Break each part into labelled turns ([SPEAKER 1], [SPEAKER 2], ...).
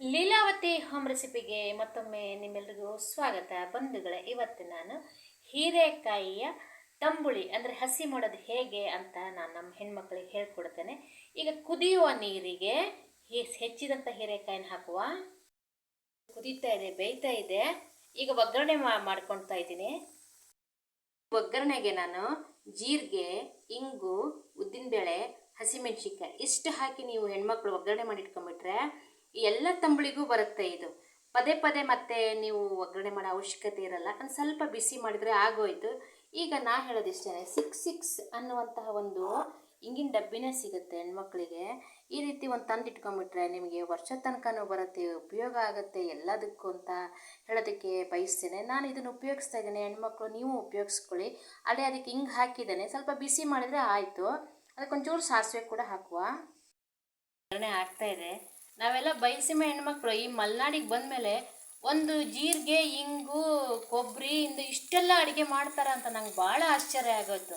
[SPEAKER 1] Leelavathi home ರೆಸಿಪಿಗೆ ಮತ್ತೊಮ್ಮೆ ನಿಮ್ಮೆಲ್ಲರಿಗೂ ಸ್ವಾಗತ. ಬಂಧುಗಳೇ, ಇವತ್ತು ನಾನು ಹೀರೆಕಾಯಿಯ ತಂಬುಳಿ, ಅಂದರೆ ಹಸಿ ಮಾಡೋದು ಹೇಗೆ ಅಂತ ನಾನು ನಮ್ಮ ಹೆಣ್ಮಕ್ಳಿಗೆ ಹೇಳ್ಕೊಡ್ತೇನೆ. ಈಗ ಕುದಿಯುವ ನೀರಿಗೆ ಹೆಚ್ಚಿದಂಥ ಹೀರೆಕಾಯಿನ ಹಾಕುವ. ಕುದೀತಾ ಇದೆ, ಬೇಯ್ತಾ ಇದೆ. ಈಗ ಒಗ್ಗರಣೆ ಮಾಡ್ಕೊಳ್ತಾ ಇದ್ದೀನಿ. ಒಗ್ಗರಣೆಗೆ ನಾನು ಜೀರಿಗೆ, ಇಂಗು, ಉದ್ದಿನಬೇಳೆ, ಹಸಿಮೆಣ್ಸಿನ್ಕಾಯಿ ಇಷ್ಟು ಹಾಕಿ ನೀವು ಹೆಣ್ಮಕ್ಳು ಒಗ್ಗರಣೆ ಮಾಡಿ ಇಟ್ಕೊಂಡ್ಬಿಟ್ರೆ ಎಲ್ಲ ತಂಬುಳಿಗೂ ಬರುತ್ತೆ ಇದು. ಪದೇ ಪದೇ ಮತ್ತೆ ನೀವು ಒಗ್ಗರಣೆ ಮಾಡೋ ಅವಶ್ಯಕತೆ ಇರಲ್ಲ. ಒಂದು ಸ್ವಲ್ಪ ಬಿಸಿ ಮಾಡಿದರೆ ಆಗೋಯ್ತು. ಈಗ ನಾ ಹೇಳೋದಿಷ್ಟೇ ಸಿಕ್ಸ್ ಸಿಕ್ಸ್ ಅನ್ನುವಂತಹ ಒಂದು ಇಂಗಿನ ಡಬ್ಬಿನೇ ಸಿಗುತ್ತೆ ಹೆಣ್ಮಕ್ಳಿಗೆ. ಈ ರೀತಿ ಒಂದು ತಂದು ಇಟ್ಕೊಂಡ್ಬಿಟ್ರೆ ನಿಮಗೆ ವರ್ಷ ತನಕನೂ ಬರುತ್ತೆ, ಉಪಯೋಗ ಆಗುತ್ತೆ ಎಲ್ಲದಕ್ಕೂ ಅಂತ ಹೇಳೋದಕ್ಕೆ ಬಯಸ್ತೇನೆ. ನಾನು ಇದನ್ನು ಉಪಯೋಗಿಸ್ತಾ ಇದ್ದೇನೆ, ಹೆಣ್ಮಕ್ಳು ನೀವು ಉಪಯೋಗಿಸ್ಕೊಳ್ಳಿ. ಅದೇ ಅದಕ್ಕೆ ಹಿಂಗೆ ಹಾಕಿದ್ದೇನೆ. ಸ್ವಲ್ಪ ಬಿಸಿ ಮಾಡಿದರೆ ಆಯಿತು. ಅದಕ್ಕೊಂಚೂರು ಸಾಸಿವೆ ಕೂಡ ಹಾಕುವ. ಒಗ್ಗರಣೆ ಇದೆ. ನಾವೆಲ್ಲ ಬಯಸಿಮೆ ಹೆಣ್ಮಕ್ಳು, ಈ ಮಲೆನಾಡಿಗೆ ಬಂದಮೇಲೆ ಒಂದು ಜೀರಿಗೆ, ಇಂಗು ಕೊಬ್ಬರಿ ಇಂದು ಇಷ್ಟೆಲ್ಲ ಅಡುಗೆ ಮಾಡ್ತಾರ ಅಂತ ನಂಗೆ ಭಾಳ ಆಶ್ಚರ್ಯ ಆಗೋಯ್ತು.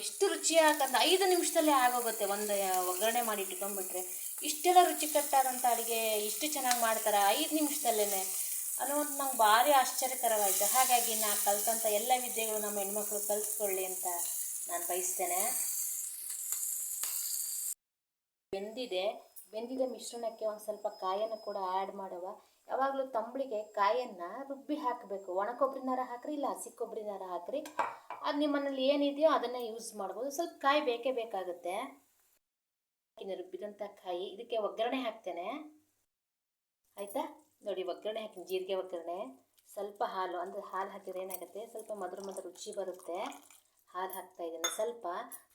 [SPEAKER 1] ಇಷ್ಟು ರುಚಿ ರುಚಿಯಾಗಂತ ಐದು ನಿಮಿಷದಲ್ಲೇ ಆಗೋಗುತ್ತೆ ಒಂದು ಒಗ್ಗರಣೆ ಮಾಡಿ ಇಟ್ಕೊಂಡ್ಬಿಟ್ರೆ ಇಷ್ಟೆಲ್ಲ ರುಚಿಕಟ್ಟಾದಂಥ ಅಡುಗೆ ಇಷ್ಟು ಚೆನ್ನಾಗಿ ಮಾಡ್ತಾರೆ, ಐದು ನಿಮಿಷದಲ್ಲೇ ಅನ್ನೋದು ನಂಗೆ ಭಾರಿ ಆಶ್ಚರ್ಯಕರವಾಯಿತು. ಹಾಗಾಗಿ ನಾ ಕಲ್ತಂಥ ಎಲ್ಲ ವಿದ್ಯೆಗಳು ನಮ್ಮ ಹೆಣ್ಮಕ್ಳು ಕಲ್ತ್ಕೊಳ್ಳಿ ಅಂತ ನಾನು ಬಯಸ್ತೇನೆ. ಬೆಂದಿದೆ. ಬೆಂದಿದ ಮಿಶ್ರಣಕ್ಕೆ ಒಂದು ಸ್ವಲ್ಪ ಕಾಯನ್ನು ಕೂಡ ಆ್ಯಡ್ ಮಾಡುವ. ಯಾವಾಗಲೂ ತಂಬಳಿಗೆ ಕಾಯನ್ನು ರುಬ್ಬಿ ಹಾಕಬೇಕು. ಒಣ ಕೊಬ್ಬರಿನಾರ ಹಾಕ್ರಿ, ಇಲ್ಲ ಹಸಿ ಕೊಬ್ಬರಿನಾರ ಹಾಕ್ರಿ. ಅದು ನಿಮ್ಮನಲ್ಲಿ ಏನಿದೆಯೋ ಅದನ್ನು ಯೂಸ್ ಮಾಡ್ಬೋದು. ಸ್ವಲ್ಪ ಕಾಯಿ ಬೇಕೇ ಬೇಕಾಗುತ್ತೆ. ರುಬ್ಬಿದಂಥ ಕಾಯಿ. ಇದಕ್ಕೆ ಒಗ್ಗರಣೆ ಹಾಕ್ತೇನೆ. ಆಯಿತಾ? ನೋಡಿ, ಒಗ್ಗರಣೆ ಹಾಕಿ ಜೀರಿಗೆ ಒಗ್ಗರಣೆ. ಸ್ವಲ್ಪ ಹಾಲು, ಅಂದರೆ ಹಾಲು ಹಾಕಿದ್ರೆ ಏನಾಗುತ್ತೆ? ಸ್ವಲ್ಪ ಮಧುರ ಮಧುರ ರುಚಿ ಬರುತ್ತೆ. ಹಾಲು ಹಾಕ್ತಾ ಇದ್ದೀನಿ. ಸ್ವಲ್ಪ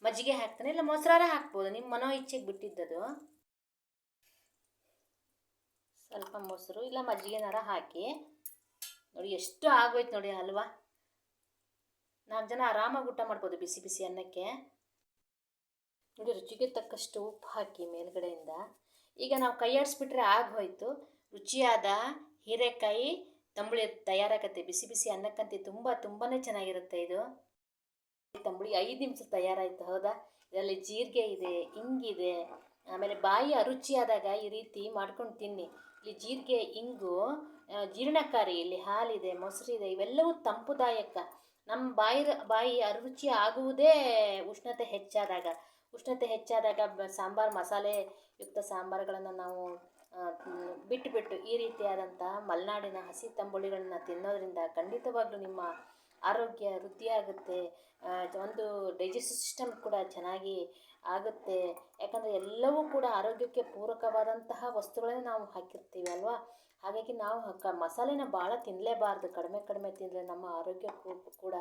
[SPEAKER 1] ಮಜ್ಜಿಗೆ ಹಾಕ್ತಾನೆ, ಇಲ್ಲ ಮೊಸರಾರ ಹಾಕ್ಬೋದು. ನಿಮ್ಮ ಮನೋ ಇಚ್ಛೆಗೆ ಬಿಟ್ಟಿದ್ದದು. ಸ್ವಲ್ಪ ಮೊಸರು ಇಲ್ಲ ಮಜ್ಜಿಗೆನಾರ ಹಾಕಿ. ನೋಡಿ ಎಷ್ಟು ಆಗೋಯ್ತು ನೋಡಿ ಅಲ್ವಾ? ನಾಲ್ಕು ಜನ ಆರಾಮಾಗಿ ಊಟ ಮಾಡ್ಬೋದು ಬಿಸಿ ಬಿಸಿ ಅನ್ನಕ್ಕೆ. ನೋಡಿ ರುಚಿಗೆ ತಕ್ಕಷ್ಟು ಉಪ್ಪು ಹಾಕಿ ಮೇಲ್ಗಡೆಯಿಂದ. ಈಗ ನಾವು ಕೈಯಾಡಿಸ್ಬಿಟ್ರೆ ಆಗೋಯ್ತು. ರುಚಿಯಾದ ಹೀರೆಕಾಯಿ ತಂಬುಳಿ ತಯಾರಾಗತ್ತೆ. ಬಿಸಿ ಬಿಸಿ ಅನ್ನಕ್ಕಂತೆ ತುಂಬ ತುಂಬಾ ಚೆನ್ನಾಗಿರುತ್ತೆ ಇದು. ತಂಬುಳಿ ಐದು ನಿಮಿಷ ತಯಾರಾಯಿತು, ಹೌದಾ? ಇದರಲ್ಲಿ ಜೀರಿಗೆ ಇದೆ ಇಂಗಿದೆ ಆಮೇಲೆ ಬಾಯಿ ಅರುಚಿಯಾದಾಗ ಈ ರೀತಿ ಮಾಡ್ಕೊಂಡು ತಿನ್ನಿ ಇಲ್ಲಿ ಜೀರಿಗೆ, ಇಂಗು ಜೀರ್ಣಕಾರಿ, ಇಲ್ಲಿ ಹಾಲಿದೆ, ಮೊಸರಿದೆ, ಇವೆಲ್ಲವೂ ತಂಪುದಾಯಕ. ನಮ್ಮ ಬಾಯಿ ಬಾಯಿ ಅರುಚಿ ಆಗುವುದೇ ಉಷ್ಣತೆ ಹೆಚ್ಚಾದಾಗ. ಉಷ್ಣತೆ ಹೆಚ್ಚಾದಾಗ ಸಾಂಬಾರು, ಮಸಾಲೆ ಯುಕ್ತ ಸಾಂಬಾರುಗಳನ್ನು ನಾವು ಬಿಟ್ಟುಬಿಟ್ಟು ಬಿಟ್ಟು ಬಿಟ್ಟು ಈ ರೀತಿಯಾದಂಥ ಮಲೆನಾಡಿನ ಹಸಿ ತಂಬುಳಿಗಳನ್ನ ತಿನ್ನೋದ್ರಿಂದ ಖಂಡಿತವಾಗ್ಲೂ ನಿಮ್ಮ ಆರೋಗ್ಯ ವೃದ್ಧಿಯಾಗುತ್ತೆ. ಒಂದು ಡೈಜೆಸ್ಟಿವ್ ಸಿಸ್ಟಮ್ ಕೂಡ ಚೆನ್ನಾಗಿ ಆಗುತ್ತೆ. ಯಾಕಂದರೆ ಎಲ್ಲವೂ ಕೂಡ ಆರೋಗ್ಯಕ್ಕೆ ಪೂರಕವಾದಂತಹ ವಸ್ತುಗಳನ್ನೇ ನಾವು ಹಾಕಿರ್ತೀವಿ ಅಲ್ವಾ? ಹಾಗಾಗಿ ನಾವು ಕ, ಮಸಾಲೆನ ಭಾಳ ತಿನ್ನಲೇಬಾರ್ದು ಕಡಿಮೆ ಕಡಿಮೆ ತಿಂದರೆ ನಮ್ಮ ಆರೋಗ್ಯ ಕೂಡ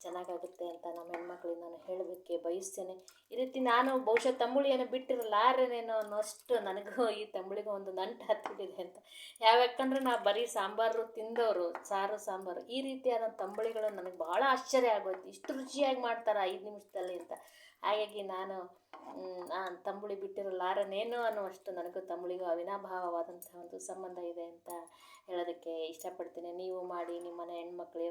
[SPEAKER 1] ಚೆನ್ನಾಗಾಗುತ್ತೆ ಅಂತ ನಮ್ಮ ಹೆಣ್ಮಕ್ಳಿಗೆ ನಾನು ಹೇಳೋದಕ್ಕೆ ಬಯಸ್ತೇನೆ. ಈ ರೀತಿ ನಾನು ಬಹುಶಃ ತಂಬುಳಿಯನ್ನು ಬಿಟ್ಟಿರಲಾರೇನೇನೋ ಅನ್ನೋಷ್ಟು ನನಗೂ ಈ ತಂಬುಳಿಗೂ ಒಂದು ನಂಟು ಹತ್ತಿಬಿಟ್ಟಿದೆ ಅಂತ. ಯಾವ್ಯಾಕಂದ್ರೆ ನಾ ಬರೀ ಸಾಂಬಾರು ತಿಂದವರು ಸಾರು, ಸಾಂಬಾರು, ಈ ರೀತಿಯಾದ ತಂಬುಳಿಗಳು ನನಗೆ ಭಾಳ ಆಶ್ಚರ್ಯ ಆಗೋಯ್ತು. ಇಷ್ಟು ರುಚಿಯಾಗಿ ಮಾಡ್ತಾರೆ ಐದು ನಿಮಿಷದಲ್ಲಿ ಅಂತ. ಹಾಗಾಗಿ ನಾನು ನಾನು ತಂಬುಳಿ ಬಿಟ್ಟಿರಲಾರನೇನೋ ಅನ್ನುವಷ್ಟು ನನಗೂ ತಂಬುಳಿಗೂ ಅವಿನಾಭಾವವಾದಂಥ ಒಂದು ಸಂಬಂಧ ಇದೆ ಅಂತ ಹೇಳೋದಕ್ಕೆ ಇಷ್ಟಪಡ್ತೀನಿ. ನೀವು ಮಾಡಿ, ನಿಮ್ಮನೆ ಹೆಣ್ಮಕ್ಳು,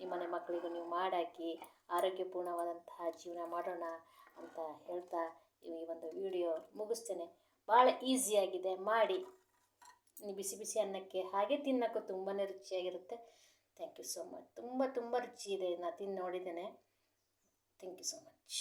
[SPEAKER 1] ನಿಮ್ಮನೆ ಮಕ್ಕಳಿಗೂ ನೀವು ಮಾಡಾಕಿ ಆರೋಗ್ಯಪೂರ್ಣವಾದಂತಹ ಜೀವನ ಮಾಡೋಣ ಅಂತ ಹೇಳ್ತಾ ಈ ಒಂದು ವಿಡಿಯೋ ಮುಗಿಸ್ತೇನೆ. ಭಾಳ ಈಸಿಯಾಗಿದೆ ಮಾಡಿ. ಬಿಸಿ ಬಿಸಿ ಅನ್ನಕ್ಕೆ ಹಾಗೆ ತಿನ್ನೋಕ್ಕೂ ತುಂಬಾ ರುಚಿಯಾಗಿರುತ್ತೆ. ಥ್ಯಾಂಕ್ ಯು ಸೋ ಮಚ್ ತುಂಬ ತುಂಬ ರುಚಿ ಇದೆ. ನಾನು ತಿಂದು ನೋಡಿದ್ದೇನೆ. Thank you so much